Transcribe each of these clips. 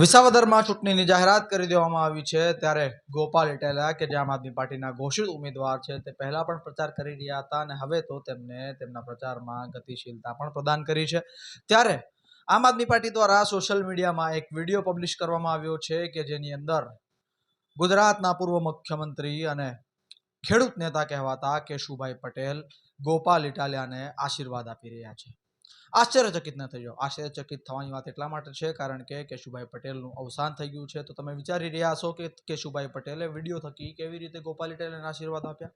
વિસાવદરમાં ચૂંટણીની જાહેરાત કરી દેવામાં આવી છે. ત્યારે ગોપાલ ઇટાલિયા કે જે આમ આદમી પાર્ટીના ઘોષિત ઉમેદવાર છે, તે પહેલા પણ પ્રચાર કરી રહ્યા હતા અને હવે તો તેમને તેમના પ્રચારમાં ગતિશીલતા પણ પ્રદાન કરી છે. ત્યારે આમ આદમી પાર્ટી દ્વારા સોશિયલ મીડિયામાં એક વીડિયો પબ્લિશ કરવામાં આવ્યો છે કે જેની અંદર ગુજરાતના પૂર્વ મુખ્યમંત્રી અને ખેડૂત નેતા કહેવાતા કેશુભાઈ પટેલ ગોપાલ ઇટાલિયાને આશીર્વાદ આપી રહ્યા છે. આશ્ચર્યચકિત ન થઈ જાઓ. આશ્ચર્યચકિત થવાની વાત એટલા માટે છે કારણ કે કેશુભાઈ પટેલનું અવસાન થઈ ગયું છે. તો તમે વિચારી રહ્યા છો કે કેશુભાઈ પટેલે વીડિયો થકી કેવી રીતે ગોપાલ ઇટાલિયાને આશીર્વાદ આપ્યા?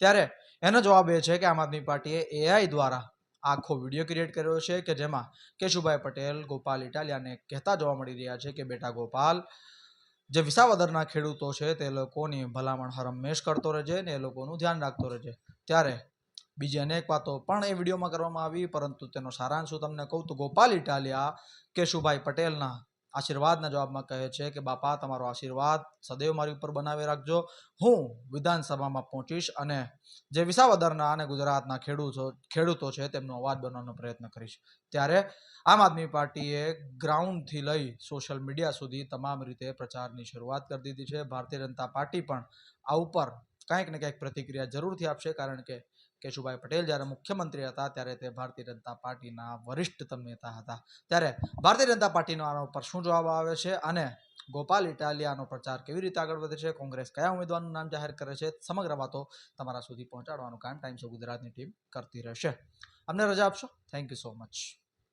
ત્યારે એનો જવાબ એ છે કે આમ આદમી પાર્ટીએ એઆઈ દ્વારા આખો વીડિયો ક્રિએટ કર્યો છે કે જેમાં કેશુભાઈ પટેલ, ગોપાલ ઇટાલિયાને કહેતા જોવા મળી રહ્યા છે કે બેટા ગોપાલ, જે વિસાવદરના ખેડૂતો છે તે લોકોની ભલામણ હરમેશ કરતો રહેજે ને એ લોકોનું ધ્યાન રાખતો રહેજે. ત્યારે બીજી અનેક વાતો પણ એ વિડીયોમાં કરવામાં આવી, પરંતુ તેનો સારાંશ હું તમને કહું તો ગોપાલ ઇટાલિયા કેશુભાઈ પટેલના આશીર્વાદના જવાબમાં કહે છે કે, બાપા, તમારો આશીર્વાદ સદૈવ મારી ઉપર બનાવી રાખજો. હું વિધાનસભામાં પહોંચીશ અને જે વિસાવદરના અને ગુજરાતના ખેડૂતો ખેડૂતો છે તેમનો અવાજ બનવાનો પ્રયત્ન કરીશ. ત્યારે આમ આદમી પાર્ટીએ ગ્રાઉન્ડથી લઈ સોશિયલ મીડિયા સુધી તમામ રીતે પ્રચારની શરૂઆત કરી દીધી છે. ભારતીય જનતા પાર્ટી પણ આ ઉપર કંઈક ને કંઈક પ્રતિક્રિયા જરૂરથી આપશે, કારણ કે કેશુભાઈ પટેલ જ્યારે મુખ્યમંત્રી હતા ત્યારે તે ભારતીય જનતા પાર્ટીના વરિષ્ઠતમ નેતા હતા. ત્યારે ભારતીય જનતા પાર્ટીનો આના ઉપર શું જવાબ આવે છે અને ગોપાલ ઇટાલિયાનો પ્રચાર કેવી રીતે આગળ વધે છે? કોંગ્રેસ કયા ઉમેદવારનું નામ જાહેર કરે છે? સમગ્ર વાતો તમારા સુધી પહોંચાડવાનું કામ ટાઈમ્સ ઓફ ગુજરાતની ટીમ કરતી રહેશે. અમને રજા આપશો? Thank you so much